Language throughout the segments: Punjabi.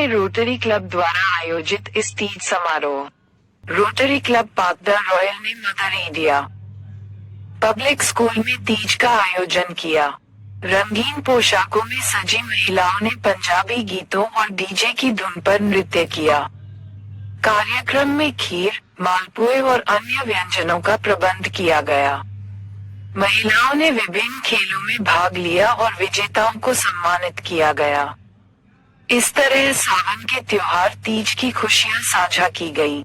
में रोटरी क्लब द्वारा आयोजित इस तीज समारोह। रोटरी क्लब पाकदा रॉयल ने मदर इंडिया पब्लिक स्कूल में तीज का आयोजन किया। रंगीन पोशाकों में सजी महिलाओं ने पंजाबी गीतों और डीजे की धुन पर नृत्य किया। कार्यक्रम में खीर, मालपुए और अन्य व्यंजनों का प्रबंध किया गया। महिलाओं ने विभिन्न खेलों में भाग लिया और विजेताओं को सम्मानित किया गया। इस तरह सावन के त्योहार तीज की खुशियाँ साझा की गई।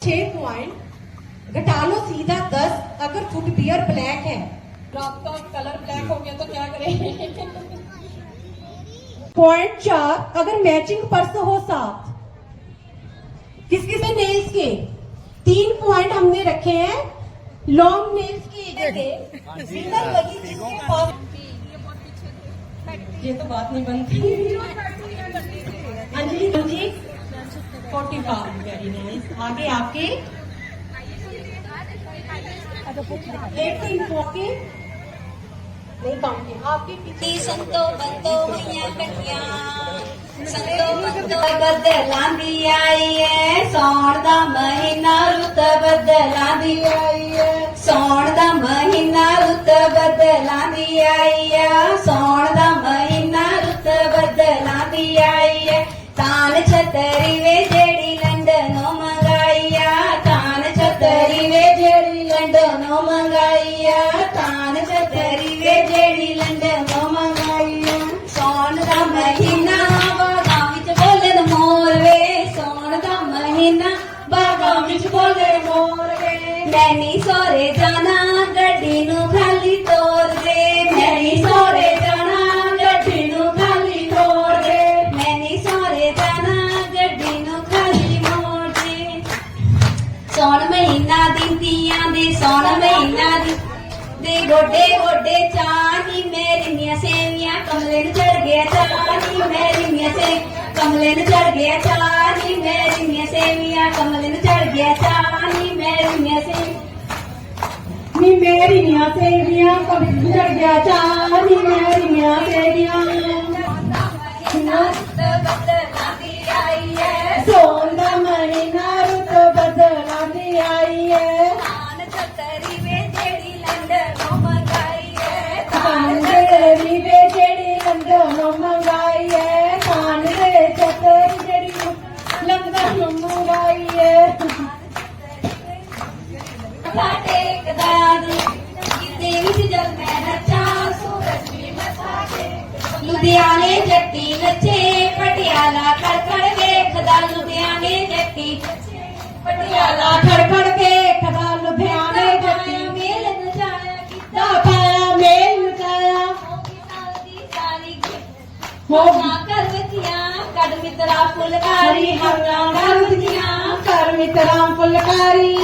छह पॉइंट घटा लो सीधा दस अगर फुट बियर ब्लैक है। कलर ब्लैक हो गया तो क्या करें? पॉइंट चार अगर मैचिंग पर्स हो साथ किस किसमें नेल्स के? तीन पॉइंट हमने रखे हैं। लॉन्ग नेल्स के जिसके पास ये तो बात नहीं बनती। Anjali ji forty five very nice आगे आपके एटीन फोर्टी संतो बंदो मैया कटिया संतो आई है सौण महीना रुत बदलांदी आई है। महीना रुत बदलांदी आई है ਮੈਂ ਨੀ ਸੋਰੇ ਜਾਣਾ, ਗੱਡੀ ਨੂੰ ਖਾਲੀ ਤੋਰ ਦੇ। ਮੈਂ ਨੀ ਸੋਰੇ ਜਾਣਾ, ਗੱਡੀ ਨੂੰ ਖਾਲੀ ਤੋਰ ਦੇ। ਮੈਂ ਨੀ ਸੋਰੇ ਜਾਣਾ, ਗੱਡੀ ਨੂੰ ਖਾਲੀ ਮੋੜ ਦੇ। ਸੌਣ ਮਹੀਨਾ ਦਿੰਦੀਆਂ ਦੇ, ਸੌਣ ਮਹੀਨਾ ਦੀ ਦੇ। ਗੋਡੇ ਗੋਡੇ ਚਾਨੀ ਮੇਰੀਆਂ ਸੇਵੀਆਂ, ਕਮਲੇ ਨੂੰ ਚੜ ਗਿਆ ਚਾਨੀ ਮੇਰੀਆਂ ਸੇ, ਕਮਲੇ ਨੂੰ ਚੜ ਗਿਆ ਚਾਨੀ ਮੇਰੀਆਂ ਸੇਵੀਆਂ, ਕਮਲੇ ਨੂੰ ਚੜ ਗਿਆ ਚਾਨੀ ਮੇਰੀਆਂ ਸੇ ਨੀ ਮੇਰੀਆਂ ਸੇਵੀਆਂ ਕਬੀ ਚੜ ਗਿਆ ਚਾਹ ਨੀ ਮੇਰੀਆਂ ਸੇਵੀਆਂ ਬਦਲਾਂਦੀ ਆਈ ਹੈ ਸੋਨ ਦਾ ਮਹੀਨਾ ਰੁੱਤ ਬਦਲਾਂਦੀ ਆਈ ਏ ਆਨ ਛਤਰੀ ਵੇ ਜਿਹੜੀ ਲੰਡਨੋਂ ਮੰਗਾਈ ਹੈ ਖਾਨ ਮੱਥਾ ਟੇਕਦਾ ਦੀ ਕਿਤੇ ਵਿੱਚ ਜਦ ਮੈਂ ਨੱਚਾਂ ਸੂਰਜ ਵੀ ਮੱਥਾ ਟੇਕ ਲੁਧਿਆਣੇ ਜੱਟੀ ਨੱਚੇ ਪਟਿਆਲਾ ਖੜਖੜ ਵੇਖਦਾ। ਲੁਧਿਆਣੇ ਜੱਟੀ ਪਟਿਆਲਾ ਖੜਖੜ ਵੇਖਦਾ। ਲੁਧਿਆਣੇ ਜੱਟੀ ਮੇਲ ਨਚਾਇਆ ਕੀਤਾ ਦਾ ਪਾਇਆ ਮੇਲ ਨਚਾਇਆ। ਹੋਗੀ ਸਾਲ ਦੀ ਸਾਲੀ ਹੋ ਹੋਗਾ ਕਰ ਵਤੀਆਂ ਕੱਢ ਮਿੱਤਰਾ ਫੁਲਕਾਰੀ। ਹੱਥਾਂ ਕਰ ਵਤੀਆਂ ਕਰ ਮਿੱਤਰਾਂ ਫੁਲਕਾਰੀ।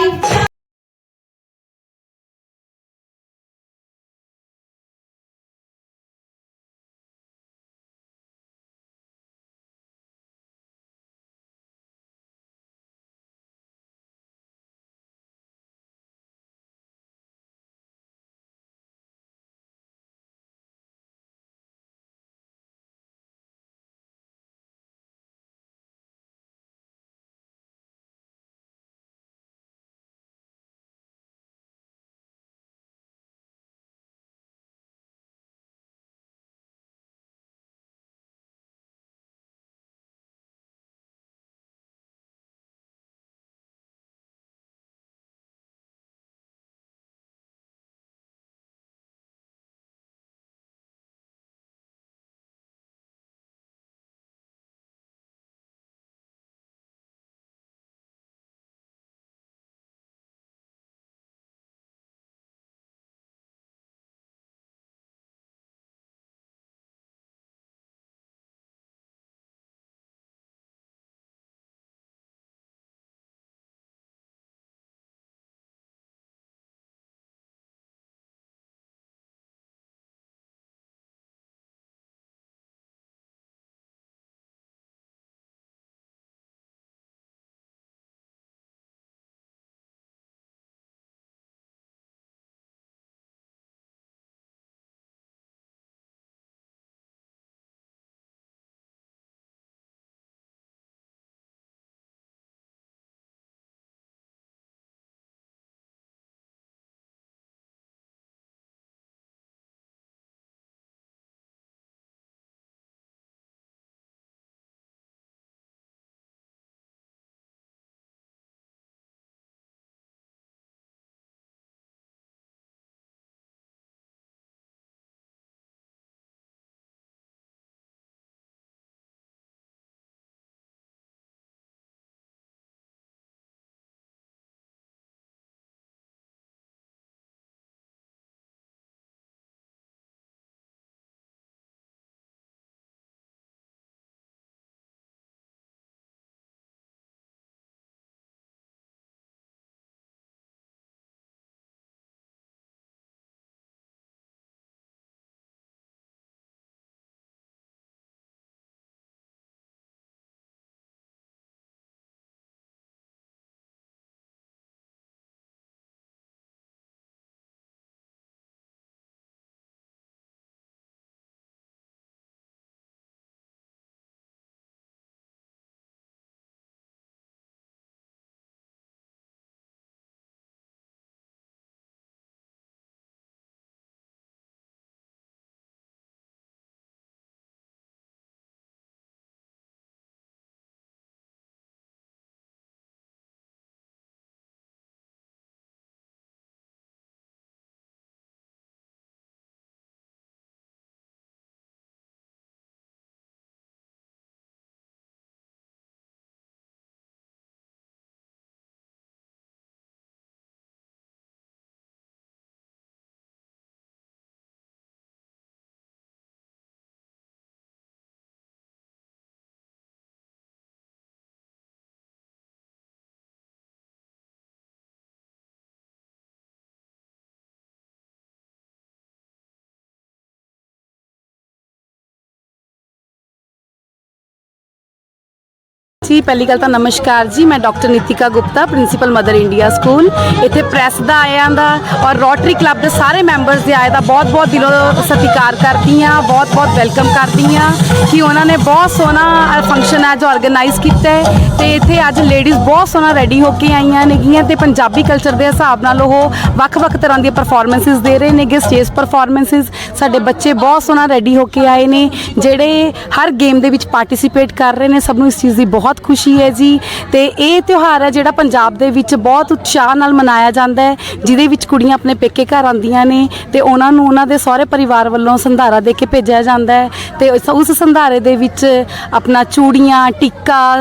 ਜੀ, ਪਹਿਲੀ ਗੱਲ ਤਾਂ ਨਮਸਕਾਰ ਜੀ, ਮੈਂ doctor Nitika Gupta, principal mother India school. ਇੱਥੇ ਪ੍ਰੈਸ ਦਾ ਆਇਆਂ ਦਾ ਔਰ ਰੋਟਰੀ ਕਲੱਬ ਦੇ ਸਾਰੇ ਮੈਂਬਰਸ ਦੇ ਆਏ ਦਾ ਬਹੁਤ ਬਹੁਤ ਦਿਲੋਂ ਸਤਿਕਾਰ ਕਰਦੀ ਹਾਂ ਬਹੁਤ ਬਹੁਤ ਵੈਲਕਮ ਕਰਦੀ ਹਾਂ ਕਿ ਉਹਨਾਂ ਨੇ ਬਹੁਤ ਸੋਹਣਾ ਫੰਕਸ਼ਨ ਅੱਜ ਆਰਗੇਨਾਈਜ਼ ਕੀਤਾ ਹੈ। ਤੇ ਇੱਥੇ ਅੱਜ ਲੇਡੀਜ਼ ਬਹੁਤ ਸੋਹਣਾ ਰੈਡੀ ਹੋ ਕੇ ਆਈਆਂ ਨੇਗੀਆਂ ਤੇ ਪੰਜਾਬੀ ਕਲਚਰ ਦੇ ਹਿਸਾਬ ਨਾਲ ਉਹ ਵੱਖ-ਵੱਖ ਤਰ੍ਹਾਂ ਦੀਆਂ ਪਰਫਾਰਮੈਂਸਿਸ ਦੇ ਰਹੇ ਨੇਗੇ ਸਟੇਜ ਪਰਫਾਰਮੈਂਸਿਸ ਸਾਡੇ ਬੱਚੇ ਬਹੁਤ ਸੋਹਣਾ ਰੈਡੀ ਹੋ ਕੇ ਆਏ ਨੇ, ਜਿਹੜੇ ਹਰ ਗੇਮ ਦੇ ਵਿੱਚ ਪਾਰਟਿਸਿਪੇਟ ਕਰ ਰਹੇ ਨੇ, ਸਭ ਨੂੰ ਇਸ ਚੀਜ਼ ਦੀ ਬਹੁਤ ਖੁਸ਼ੀ ਹੈ ਜੀ। ਤੇ ਇਹ ਤਿਉਹਾਰ ਹੈ ਜਿਹੜਾ ਪੰਜਾਬ ਦੇ ਵਿੱਚ ਬਹੁਤ ਉਤਸ਼ਾਹ ਨਾਲ ਮਨਾਇਆ ਜਾਂਦਾ ਹੈ, ਜਿਹਦੇ ਵਿੱਚ ਕੁੜੀਆਂ ਆਪਣੇ ਪੇਕੇ ਘਰ ਆਉਂਦੀਆਂ ਨੇ ਤੇ ਉਹਨਾਂ ਨੂੰ ਉਹਨਾਂ ਦੇ ਸਹੁਰੇ ਪਰਿਵਾਰ ਵੱਲੋਂ ਸੰਧਾਰਾ ਦੇ ਕੇ ਭੇਜਿਆ ਜਾਂਦਾ ਹੈ। ਤੇ ਉਸ- ਉਸ ਸੰਧਾਰੇ ਦੇ ਵਿੱਚ ਆਪਣਾ ਚੂੜੀਆਂ, ਟਿੱਕਾ,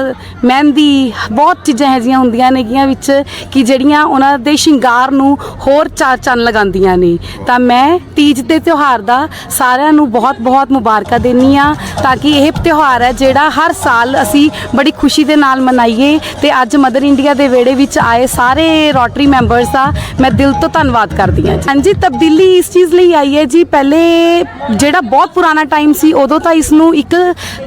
ਮਹਿੰਦੀ, ਬਹੁਤ ਚੀਜ਼ਾਂ ਇਹੋ ਜਿਹੀਆਂ ਹੁੰਦੀਆਂ ਨੇਗੀਆਂ ਵਿੱਚ ਕਿ ਜਿਹੜੀਆਂ ਉਹਨਾਂ ਦੇ ਸ਼ਿੰਗਾਰ ਨੂੰ ਹੋਰ ਚਾਰ ਚੰਨ ਲਗਾਉਂਦੀਆਂ ਨੇ। ਤਾਂ ਮੈਂ ਤੀਜ ਦੇ ਤਿਉਹਾਰ ਦਾ ਸਾਰਿਆਂ ਨੂੰ ਬਹੁਤ-ਬਹੁਤ ਮੁਬਾਰਕਾਂ ਦੇਣੀ ਆ ਤਾਂ ਕਿ ਇਹ ਤਿਉਹਾਰ ਹੈ ਜਿਹੜਾ ਹਰ ਸਾਲ ਅਸੀਂ ਬੜੀ ਖੁਸ਼ੀ ਦੇ ਨਾਲ ਮਨਾਈਏ ਤੇ ਅੱਜ ਮਦਰ ਇੰਡੀਆ ਦੇ ਵਿਹੜੇ ਵਿੱਚ ਆਏ ਸਾਰੇ ਰੋਟਰੀ ਮੈਂਬਰਸ ਦਾ ਮੈਂ ਦਿਲ ਤੋਂ ਧੰਨਵਾਦ ਕਰਦੀ ਹਾਂ ਹਾਂਜੀ, ਤਬਦੀਲੀ ਇਸ ਚੀਜ਼ ਲਈ ਆਈ ਹੈ ਜੀ, ਪਹਿਲੇ ਜਿਹੜਾ ਬਹੁਤ ਪੁਰਾਣਾ ਟਾਈਮ ਸੀ, ਉਦੋਂ ਤਾਂ ਇਸ ਨੂੰ ਇੱਕ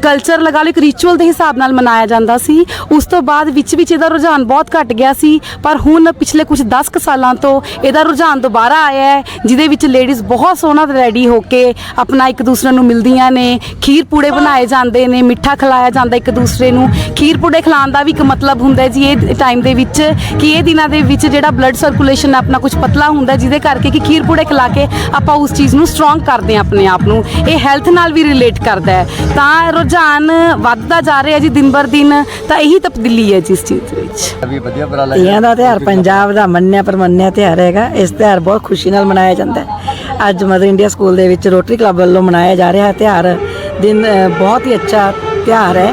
ਕਲਚਰ ਲਗਾ ਲਓ, ਇੱਕ ਰਿਚੁਅਲ ਦੇ ਹਿਸਾਬ ਨਾਲ ਮਨਾਇਆ ਜਾਂਦਾ ਸੀ। ਉਸ ਤੋਂ ਬਾਅਦ ਵਿੱਚ ਵਿੱਚ ਇਹਦਾ ਰੁਝਾਨ ਬਹੁਤ ਘਟ ਗਿਆ ਸੀ, ਪਰ ਹੁਣ ਪਿਛਲੇ ਕੁਝ 10 ਕੁ ਸਾਲਾਂ ਤੋਂ ਇਹਦਾ ਰੁਝਾਨ ਦੁਬਾਰਾ ਆਇਆ ਹੈ, ਜਿਹਦੇ ਵਿੱਚ ਲੇਡੀਜ਼ ਬਹੁਤ ਸੋਹਣਾ ਰੈਡੀ ਹੋ ਕੇ ਆਪਣਾ ਇੱਕ ਦੂਸਰੇ ਨੂੰ ਮਿਲਦੀਆਂ ਨੇ, ਖੀਰ ਪੂੜੇ ਬਣਾਏ ਜਾਂਦੇ ਨੇ, ਮਿੱਠਾ ਖਿਲਾਇਆ ਜਾਂਦਾ ਇੱਕ ਦੂਸਰੇ ਨੂੰ ਖੀਰ ਪੂੜੇ ਖਿਲਾਉਣ ਦਾ ਵੀ ਇੱਕ ਮਤਲਬ ਹੁੰਦਾ ਜੀ ਇਹ ਟਾਈਮ ਦੇ ਵਿੱਚ ਕਿ ਇਹ ਦਿਨਾਂ ਦੇ ਵਿੱਚ ਜਿਹੜਾ ਬਲੱਡ ਸਰਕੂਲੇਸ਼ਨ ਆਪਣਾ ਕੁਝ ਪਤਲਾ ਹੁੰਦਾ ਜਿਹਦੇ ਕਰਕੇ ਕਿ ਖੀਰ ਪੂੜੇ ਖਿਲਾ ਕੇ ਆਪਾਂ ਉਸ ਚੀਜ਼ ਨੂੰ ਸਟਰੋਂਗ ਕਰਦੇ ਹਾਂ ਆਪਣੇ ਆਪ ਨੂੰ। ਇਹ ਹੈਲਥ ਨਾਲ ਵੀ ਰਿਲੇਟ ਕਰਦਾ ਹੈ। ਤਾਂ ਰੁਝਾਨ ਵੱਧਦਾ ਜਾ ਰਿਹਾ ਜੀ ਦਿਨ ਬਰ ਦਿਨ ਤਾਂ ਇਹੀ ਤਬਦੀਲੀ ਹੈ ਜੀ ਇਸ ਚੀਜ਼ ਦੇ ਵਿੱਚ। ਵੀ ਵਧੀਆ ਉਪਰਾਲਾ ਤੀਆਂ ਦਾ ਤਿਉਹਾਰ ਪੰਜਾਬ ਦਾ ਮੰਨਿਆ ਪਰਮੰਨਿਆ ਤਿਉਹਾਰ ਹੈਗਾ। ਇਸ ਤਿਉਹਾਰ ਬਹੁਤ ਖੁਸ਼ੀ ਨਾਲ ਮਨਾਇਆ ਜਾਂਦਾ ਹੈ। ਅੱਜ ਮਦਰ ਇੰਡੀਆ ਸਕੂਲ ਦੇ ਵਿੱਚ ਰੋਟਰੀ ਕਲੱਬ ਵੱਲੋਂ ਮਨਾਇਆ ਜਾ ਰਿਹਾ ਤਿਉਹਾਰ। ਦਿਨ ਬਹੁਤ ਹੀ ਅੱਛਾ ਤਿਉਹਾਰ ਹੈ।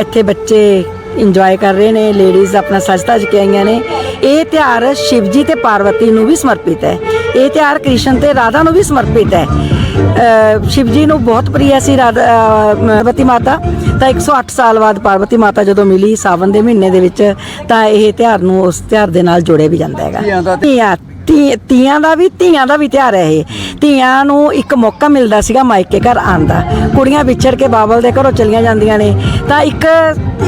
ਇੱਥੇ ਬੱਚੇ ਇੰਜੋਏ ਕਰ ਰਹੇ ਨੇ ਲੇਡੀਜ਼ ਆਪਣਾ ਸਜ ਧਜ ਕੇ ਆਈਆਂ ਨੇ। ਇਹ ਤਿਉਹਾਰ ਸ਼ਿਵਜੀ ਤੇ ਪਾਰਵਤੀ ਨੂੰ ਵੀ ਸਮਰਪਿਤ ਹੈ। ਇਹ ਤਿਉਹਾਰ ਕ੍ਰਿਸ਼ਨ ਤੇ ਰਾਧਾ ਨੂੰ ਵੀ ਸਮਰਪਿਤ ਹੈ। ਅ, ਸ਼ਿਵ ਜੀ ਨੂੰ ਬਹੁਤ ਪ੍ਰਿय ਸੀ ਰਾਧਾ ਪਾਰਵਤੀ ਮਾਤਾ। ਤਾਂ 108 ਸਾਲ ਬਾਅਦ ਪਾਰਵਤੀ ਮਾਤਾ ਜਦੋਂ ਮਿਲੀ ਸਾਵਨ ਦੇ ਮਹੀਨੇ ਦੇ ਵਿੱਚ ਤਾਂ ਇਹ ਤਿਉਹਾਰ ਨੂੰ ਉਸ ਤਿਉਹਾਰ ਦੇ ਨਾਲ ਜੋੜਿਆ ਵੀ ਜਾਂਦਾ ਹੈਗਾ। ਧੀ- ਧੀਆਂ ਦਾ ਵੀ, ਧੀਆਂ ਦਾ ਵੀ ਤਿਉਹਾਰ ਹੈ ਇਹ। ਧੀਆਂ ਨੂੰ ਇੱਕ ਮੌਕਾ ਮਿਲਦਾ ਸੀਗਾ ਮਾਇਕੇ ਘਰ ਆਉਣ ਦਾ। ਕੁੜੀਆਂ ਵਿਛੜ ਕੇ ਬਾਬਲ ਦੇ ਘਰੋਂ ਚਲੀਆਂ ਜਾਂਦੀਆਂ ਨੇ। ਤਾਂ ਇੱਕ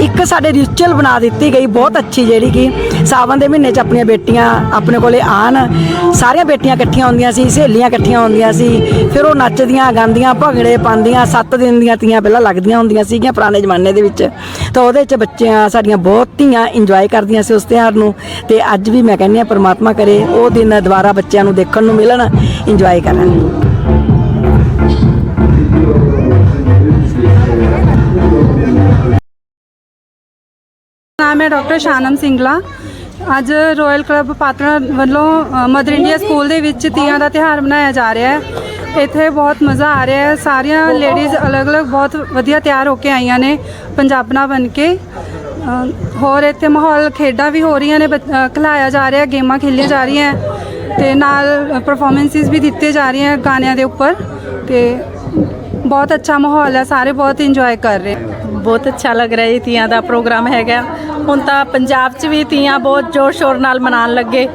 ਇੱਕ ਸਾਡੇ ਰਿਚੁਅਲ ਬਣਾ ਦਿੱਤੀ ਗਈ ਬਹੁਤ ਅੱਛੀ ਜਿਹੜੀ ਕਿ ਸਾਵਣ ਦੇ ਮਹੀਨੇ 'ਚ ਆਪਣੀਆਂ ਬੇਟੀਆਂ ਆਪਣੇ ਕੋਲੇ ਆਣ ਸਾਰੀਆਂ ਬੇਟੀਆਂ ਇਕੱਠੀਆਂ ਹੁੰਦੀਆਂ ਸੀ, ਸਹੇਲੀਆਂ ਇਕੱਠੀਆਂ ਹੁੰਦੀਆਂ ਸੀ। ਫਿਰ ਉਹ ਨੱਚਦੀਆਂ, ਗਾਉਂਦੀਆਂ, ਭੰਗੜੇ ਪਾਉਂਦੀਆਂ, ਸੱਤ ਦਿਨ ਦੀਆਂ ਤੀਆਂ ਪਹਿਲਾਂ ਲੱਗਦੀਆਂ ਹੁੰਦੀਆਂ ਸੀਗੀਆਂ ਪੁਰਾਣੇ ਜ਼ਮਾਨੇ ਦੇ ਵਿੱਚ। ਤਾਂ ਉਹਦੇ 'ਚ ਬੱਚਿਆਂ ਸਾਡੀਆਂ ਬਹੁਤ ਧੀਆਂ ਇੰਜੋਏ ਕਰਦੀਆਂ ਸੀ ਉਸ ਤਿਉਹਾਰ ਨੂੰ। ਤੇ ਅੱਜ ਵੀ ਮੈਂ ਕਹਿੰਦੀ ਹਾਂ, ਪ੍ਰਮਾਤਮਾ ਕਰੇ, ਉਹ ਦਿਨ ਦੁਬਾਰਾ ਬੱਚਿਆਂ ਨੂੰ ਦੇਖਣ ਨੂੰ ਮਿਲਣ ਇੰਜੋਏ ਕਰਨ। ਨਾਮ ਹੈ ਡਾਕਟਰ ਸ਼ਾਨਮ ਸਿੰਗਲਾ। ਅੱਜ ਰਾਇਲ ਕਲੱਬ ਪਾਤੜਾ ਵੱਲੋਂ ਮਦਰ ਇੰਡੀਆ ਸਕੂਲ ਦੇ ਵਿੱਚ ਤੀਆਂ ਦਾ ਤਿਉਹਾਰ ਮਨਾਇਆ ਜਾ ਰਿਹਾ ਹੈ। ਇੱਥੇ ਬਹੁਤ ਮਜ਼ਾ ਆ ਰਿਹਾ ਹੈ। ਸਾਰੀਆਂ ਲੇਡੀਜ਼ ਅਲੱਗ-ਅਲੱਗ ਬਹੁਤ ਵਧੀਆ ਤਿਆਰ ਹੋ ਕੇ ਆਈਆਂ ਨੇ, ਪੰਜਾਬਣਾ ਬਣ ਕੇ। ਹੋਰ ਇੱਥੇ ਮਾਹੌਲ ਖੇਡਾਂ ਵੀ ਹੋ ਰਹੀਆਂ ਨੇ ਖਿਲਾਇਆ ਜਾ ਰਿਹਾ, ਗੇਮਾਂ ਖੇਲੀਆਂ ਜਾ ਰਹੀਆਂ। ਤੇ ਨਾਲ ਪਰਫਾਰਮੈਂਸਿਸ ਵੀ ਦਿੱਤੇ ਜਾ ਰਹੀਆਂ ਗਾਣਿਆਂ ਦੇ ਉੱਪਰ ਤੇ ਬਹੁਤ ਅੱਛਾ ਮਾਹੌਲ ਹੈ ਸਾਰੇ ਬਹੁਤ ਇੰਜੋਏ ਕਰ ਰਹੇ ਬਹੁਤ ਅੱਛਾ ਲੱਗ ਰਿਹਾ ਜੀ ਤੀਆਂ ਦਾ ਪ੍ਰੋਗਰਾਮ ਹੈਗਾ। ਹੁਣ ਤਾਂ ਪੰਜਾਬ 'ਚ ਵੀ ਤੀਆਂ ਬਹੁਤ ਜ਼ੋਰ ਸ਼ੋਰ ਨਾਲ ਮਨਾਉਣ ਲੱਗੇ।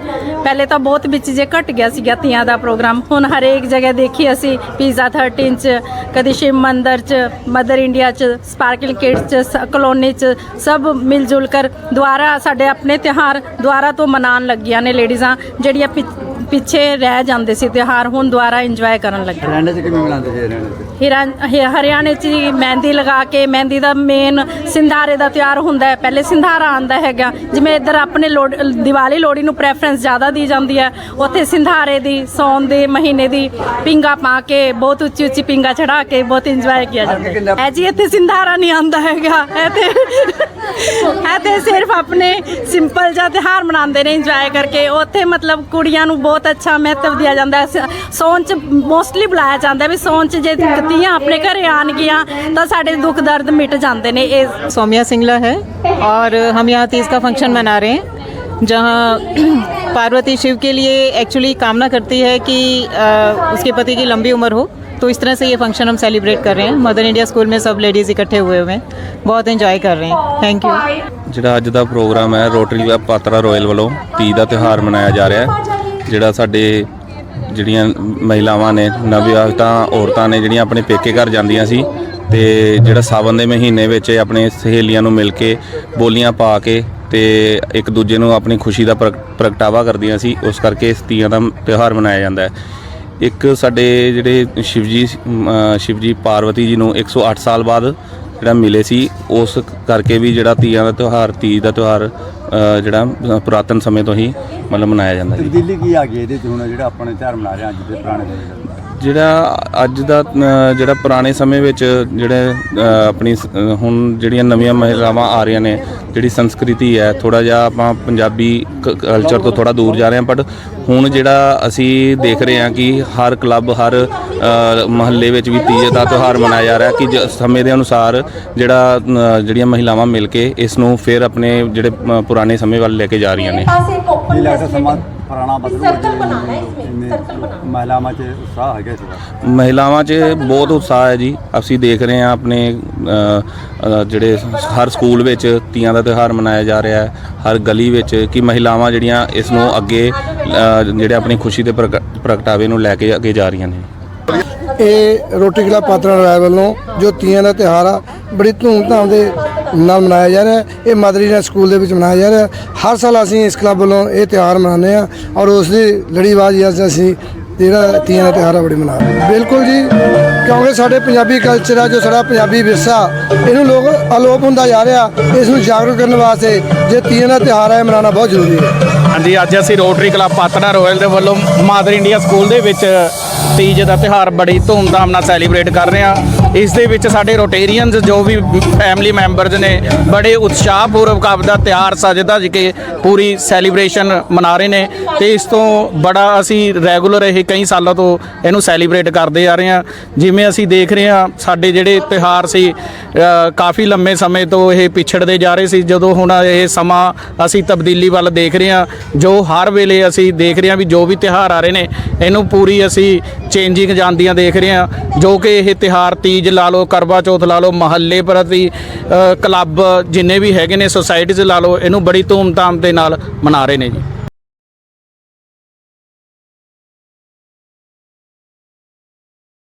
ਪਹਿਲੇ ਤਾਂ ਬਹੁਤ ਵਿੱਚ ਜੇ ਘਟ ਗਿਆ ਸੀਗਾ ਤੀਆਂ ਦਾ ਪ੍ਰੋਗਰਾਮ, ਹੁਣ ਹਰੇਕ ਜਗ੍ਹਾ ਦੇਖੀ ਅਸੀਂ ਪੀਜ਼ਾ 13 'ਚ, ਕਦੀ ਸ਼ਿਵ ਮੰਦਰ 'ਚ ਮਦਰ ਇੰਡੀਆ 'ਚ ਸਪਾਰਕਲ ਕਿਡਸ 'ਚ, ਸ- ਕਲੋਨੀ 'ਚ, ਸਭ ਮਿਲ ਜੁਲ ਕਰ ਦੁਆਰਾ ਸਾਡੇ ਆਪਣੇ ਤਿਉਹਾਰ ਦੁਆਰਾ ਤੋਂ ਮਨਾਉਣ ਲੱਗੀਆਂ ਨੇ ਲੇਡੀਜ਼ਾਂ, ਜਿਹੜੀਆਂ ਪਿ- ਪਿੱਛੇ ਰਹਿ ਜਾਂਦੇ ਸੀ ਤਿਉਹਾਰ ਹੁਣ ਦੁਆਰਾ ਇੰਜੋਏ ਕਰਨ ਲੱਗੇ। ਹਰਿਆਣਾ ਚ ਕਿਵੇਂ ਮਨਾਉਂਦੇ ਸੀ ਹਰਿਆਣਾ ਚ? ਹਿਰਾਂ ਹ- ਹਰਿਆਣੇ 'ਚ ਜੀ ਮਹਿੰਦੀ ਲਗਾ ਕੇ ਮਹਿੰਦੀ ਦਾ ਮੇਨ ਸਿੰਧਾਰੇ ਦਾ ਤਿਆਰ ਹੁੰਦਾ ਹੈ। ਪਹਿਲੇ ਸਿੰਧਾਰਾ ਆਂਦਾ ਹੈਗਾ ਜਿਵੇਂ ਇੱਧਰ ਆਪਣੇ ਲੋੜ- ਦੀਵਾਲੀ ਲੋਹੜੀ ਨੂੰ ਪ੍ਰੈਫਰੈਂਸ ਜ਼ਿਆਦਾ ਦੀ ਜਾਂਦੀ ਹੈ। ਉੱਥੇ ਸਿੰਧਾਰੇ ਦੀ ਸੌਣ ਦੇ ਮਹੀਨੇ ਦੀ ਪਿੰਗਾ ਪਾ ਕੇ ਬਹੁਤ ਉੱਚੀ ਉੱਚੀ ਪਿੰਗਾ ਚੜਾ ਕੇ ਬਹੁਤ ਇੰਜੋਏ ਕੀਤਾ ਜਾਂਦਾ ਹੈ। ਇਹ ਜੀ ਇੱਥੇ ਸਿੰਧਾਰਾ ਨਹੀਂ ਆਂਦਾ ਹੈਗਾ ਇਹ ਤੇ ਇਹ ਤੇ ਸਿਰਫ ਆਪਣੇ ਸਿੰਪਲ ਜਿਹਾ ਤਿਉਹਾਰ ਮਨਾਉਂਦੇ ਨੇ ਇੰਜੋਏ ਕਰਕੇ ਉੱਥੇ ਮਤਲਬ ਕੁੜੀਆਂ ਨੂੰ ਬਹੁਤ ਅੱਛਾ ਮਹੱਤਵ ਦਿਆ ਜਾਂਦਾ ਹੈ ਸ- ਸੌਣ ਚ ਮੋਸਟਲੀ ਬੁਲਾਇਆ ਜਾਂਦਾ ਹੈ ਵੀ ਸੌਣ ਚ ਜੇ ਧੀਆਂ ਆਪਣੇ ਘਰੇ ਆਣਗੀਆਂ ਤਾਂ ਸਾਡੇ ਦੁੱਖ ਦਰਦ ਮਿਟ ਜਾਂਦੇ ਨੇ ਇਹ सौम्या सिंगला है और हम यहाँ तीज का फंक्शन मना रहे हैं जहाँ पार्वती शिव के लिए एक्चुअली कामना करती है कि अ, उसके पति की लंबी उम्र हो तो इस तरह से ये फंक्शन हम सेलिब्रेट कर रहे हैं मदर इंडिया स्कूल में सब लेडीज़ इकट्ठे हुए हुए हैं बहुत एंजॉय कर रहे हैं थैंक यू ਜਿਹੜਾ ਅੱਜ ਦਾ ਪ੍ਰੋਗਰਾਮ ਹੈ ਰੋਟਰੀ ਕਲੱਬ ਪਾਤਰਾ ਰਾਇਲ ਵੱਲੋਂ ਤੀਜ ਦਾ ਤਿਉਹਾਰ ਮਨਾਇਆ ਜਾ ਰਿਹਾ ਹੈ ਜਿਹੜਾ ਸਾਡੇ ਜਿਹੜੀਆਂ ਮਹਿਲਾਵਾਂ ਨੇ ਨਵਵਿਆਹਿਤਾ ਔਰਤਾਂ ਨੇ ਜਿਹੜੀਆਂ ਆਪਣੇ ਪੇਕੇ ਘਰ ਜਾਂਦੀਆਂ ਸੀ ਤੇ ਜਿਹੜਾ ਸਾਵਨ ਦੇ ਮਹੀਨੇ ਵਿੱਚ ਇਹ ਆਪਣੇ ਸਹੇਲੀਆਂ ਨੂੰ ਮਿਲ ਕੇ ਬੋਲੀਆਂ ਪਾ ਕੇ ਤੇ ਇੱਕ ਦੂਜੇ ਨੂੰ ਆਪਣੀ ਖੁਸ਼ੀ ਦਾ ਪ੍ਰਗ- ਪ੍ਰਗਟਾਵਾ ਕਰਦੀਆਂ ਸੀ, ਉਸ ਕਰਕੇ ਇਸ ਤੀਆਂ ਦਾ ਤਿਉਹਾਰ ਮਨਾਇਆ ਜਾਂਦਾ ਹੈ। ਇੱਕ ਸਾਡੇ ਜਿਹੜੇ ਸ਼ਿਵਜੀ ਸ਼ਿਵਜੀ ਪਾਰਵਤੀ ਜੀ ਨੂੰ 108 ਸਾਲ ਬਾਅਦ ਜਿਹੜਾ ਮਿਲੇ ਸੀ, ਉਸ ਕਰਕੇ ਵੀ ਜਿਹੜਾ ਤੀਆਂ ਦਾ ਤਿਉਹਾਰ ਤੀ ਦਾ ਤਿਉਹਾਰ ਜਿਹੜਾ ਪੁਰਾਤਨ ਸਮੇਂ ਤੋਂ ਹੀ ਮਤਲਬ ਮਨਾਇਆ ਜਾਂਦਾ ਜੀ। ਤਬਦੀਲੀ ਕੀ ਆ ਗਈ ਇਹਦੇ ਚ ਹੁਣ ਜਿਹੜਾ ਆਪਣੇ ਤਿਉਹਾਰ ਮਨਾ ਰਹੇ ਅੱਜ ਦੇ ਪੁਰਾਣੇ ਦੇ ਜਿਹੜਾ ਅੱਜ ਦਾ ਜਿਹੜਾ ਪੁਰਾਣੇ ਸਮੇਂ ਵਿੱਚ ਜਿਹੜੇ ਆਪਣੀ ਹੁਣ ਜਿਹੜੀਆਂ ਨਵੀਆਂ ਮਹਿਲਾਵਾਂ ਆ ਰਹੀਆਂ ਨੇ ਜਿਹੜੀ ਸੰਸਕ੍ਰਿਤੀ ਹੈ ਥੋੜਾ ਜਿਹਾ ਆਪਾਂ ਪੰਜਾਬੀ ਕਲਚਰ ਤੋਂ ਥੋੜਾ ਦੂਰ ਜਾ ਰਹੇ ਹਾਂ ਬਟ ਹੁਣ ਜਿਹੜਾ ਅਸੀਂ ਦੇਖ ਰਹੇ ਹਾਂ ਕਿ ਹਰ ਕਲੱਬ ਹਰ ਮਹੱਲੇ ਵਿੱਚ ਵੀ ਤੀਜ ਦਾ ਤਿਉਹਾਰ ਮਨਾਇਆ ਜਾ ਰਿਹਾ ਕਿ ਸਮੇਂ ਦੇ ਅਨੁਸਾਰ ਜਿਹੜਾ ਜਿਹੜੀਆਂ ਮਹਿਲਾਵਾਂ ਮਿਲ ਕੇ ਇਸ ਨੂੰ ਫਿਰ ਆਪਣੇ ਜਿਹੜੇ ਪੁਰਾਣੇ ਸਮੇਂ ਵੱਲ ਲੈ ਕੇ ਜਾ ਰਹੀਆਂ ਨੇ। ਇਹ ਲੱਗਦਾ ਸਮਾਂ ਪੁਰਾਣਾ ਬਦਲੂ ਮਹਿਲਾਵਾਂ 'ਚ ਬਹੁਤ ਉਤਸ਼ਾਹ ਹੈ ਜੀ। ਅਸੀਂ ਦੇਖ ਰਹੇ ਹਾਂ ਆਪਣੇ ਜਿਹੜੇ ਹਰ ਸਕੂਲ ਵਿੱਚ ਤੀਆਂ ਦਾ ਤਿਉਹਾਰ ਮਨਾਇਆ ਜਾ ਰਿਹਾ ਹੈ। ਹਰ ਗਲੀ ਵਿੱਚ ਕਿ ਮਹਿਲਾਵਾਂ ਜਿਹੜੀਆਂ ਇਸ ਨੂੰ ਅੱਗੇ ਜਿਹੜੇ ਆਪਣੀ ਖੁਸ਼ੀ ਦੇ ਪ੍ਰਗ- ਪ੍ਰਗਟਾਵੇ ਨੂੰ ਲੈ ਕੇ ਅੱਗੇ ਜਾ ਰਹੀਆਂ ਨੇ। ਇਹ ਰੋਟੀ ਕਲਾ ਪਾਤਰਾ ਰਾਏ ਵੱਲੋਂ ਜੋ ਤੀਆਂ ਦਾ ਤਿਹਾਰ ਆ ਬੜੀ ਧੂਮ ਧਾਮ ਦੇ ਨਾਲ ਮਨਾਇਆ ਜਾ ਰਿਹਾ ਹੈ। ਇਹ ਮਦਰੀਨਾ ਸਕੂਲ ਦੇ ਵਿੱਚ ਮਨਾਇਆ ਜਾ ਰਿਹਾ ਹੈ। ਹਰ ਸਾਲ ਅਸੀਂ ਇਸ ਕਲੱਬ ਵੱਲੋਂ ਇਹ ਤਿਉਹਾਰ ਮਨਾਉਂਦੇ ਹਾਂ ਔਰ ਉਸ ਦੀ ਲੜੀਵਾਜ਼ ਅੱਜ ਅਸੀਂ ਜਿਹੜਾ ਤੀਆਂ ਦਾ ਤਿਉਹਾਰ ਆ ਬੜੀ ਮਨਾ ਰਹੇ ਹਾਂ। ਬਿਲਕੁਲ ਜੀ, ਕਿਉਂਕਿ ਸਾਡੇ ਪੰਜਾਬੀ ਕਲਚਰ ਆ, ਜੋ ਸਾਡਾ ਪੰਜਾਬੀ ਵਿਰਸਾ, ਇਹਨੂੰ ਲੋਕ ਅਲੋਪ ਹੁੰਦਾ ਜਾ ਰਿਹਾ ਇਸ ਨੂੰ ਜਾਗਰੂਕ ਕਰਨ ਵਾਸਤੇ ਜੇ ਤੀਆਂ ਦਾ ਤਿਉਹਾਰ ਹੈ ਮਨਾਉਣਾ ਬਹੁਤ ਜ਼ਰੂਰੀ ਹੈ ਹਾਂਜੀ, ਅੱਜ ਅਸੀਂ ਰੋਟਰੀ ਕਲੱਬ ਪਾਤੜਾ ਰੋਇਲ ਦੇ ਵੱਲੋਂ ਮਾਦਰ ਇੰਡੀਆ ਸਕੂਲ ਦੇ ਵਿੱਚ ਤੀਜ ਦਾ ਤਿਉਹਾਰ ਬੜੀ ਧੂਮਧਾਮ ਨਾਲ ਸੈਲੀਬ੍ਰੇਟ ਕਰ ਰਹੇ ਹਾਂ। ਇਸ ਦੇ ਵਿੱਚ ਸਾਡੇ ਰੋਟੇਰੀਅਨਸ ਜੋ ਵੀ ਫੈਮਿਲੀ ਮੈਂਬਰਸ ਨੇ, ਬੜੇ ਉਤਸ਼ਾਹਪੂਰਵਕ ਆਪਦਾ ਤਿਉਹਾਰ ਸਜ ਜੀ ਕੇ ਪੂਰੀ ਸੈਲੀਬ੍ਰੇਸ਼ਨ ਮਨਾ ਰਹੇ ਨੇ ਤੇ ਇਸ ਤੋਂ ਬੜਾ ਅਸੀਂ ਰੈਗੂਲਰ ਇਹ ਕਈ ਸਾਲਾਂ ਤੋਂ ਇਹਨੂੰ ਸੈਲੀਬ੍ਰੇਟ ਕਰਦੇ ਆ ਰਹੇ ਹਾਂ। ਜਿਵੇਂ ਅਸੀਂ ਦੇਖ ਰਹੇ ਹਾਂ, ਸਾਡੇ ਜਿਹੜੇ ਤਿਉਹਾਰ ਸੀ ਕਾਫੀ ਲੰਮੇ ਸਮੇਂ ਤੋਂ ਇਹ ਪਿਛੜਦੇ ਜਾ ਰਹੇ ਸੀ। ਜਦੋਂ ਹੁਣ ਇਹ ਸਮਾਂ ਅਸੀਂ ਤਬਦੀਲੀ ਵੱਲ ਦੇਖ ਰਹੇ ਹਾਂ, ਜੋ ਹਰ ਵੇਲੇ ਅਸੀਂ ਦੇਖ ਰਹੇ ਹਾਂ ਵੀ ਜੋ ਵੀ ਤਿਉਹਾਰ ਆ ਰਹੇ ਨੇ, ਇਹਨੂੰ ਪੂਰੀ ਅਸੀਂ ਚੇਂਜਿੰਗ ਜਾਂਦੀਆਂ ਦੇਖ ਰਹੇ ਹਾਂ, ਜੋ ਕਿ ਇਹ ਤਿਉਹਾਰ ਤੀਜ ਲਾ ਲਓ, ਕਰਵਾ ਚੌਥ ਲਾ ਲਓ, ਮਹੱਲੇ ਪ੍ਰਤੀ ਕਲੱਬ ਜਿੰਨੇ ਵੀ ਹੈਗੇ ਨੇ ਸੁਸਾਇਟੀਜ਼ ਲਾ ਲਓ, ਇਹਨੂੰ ਬੜੀ ਧੂਮਧਾਮ ਦੇ ਨਾਲ ਮਨਾ ਰਹੇ ਨੇ ਜੀ।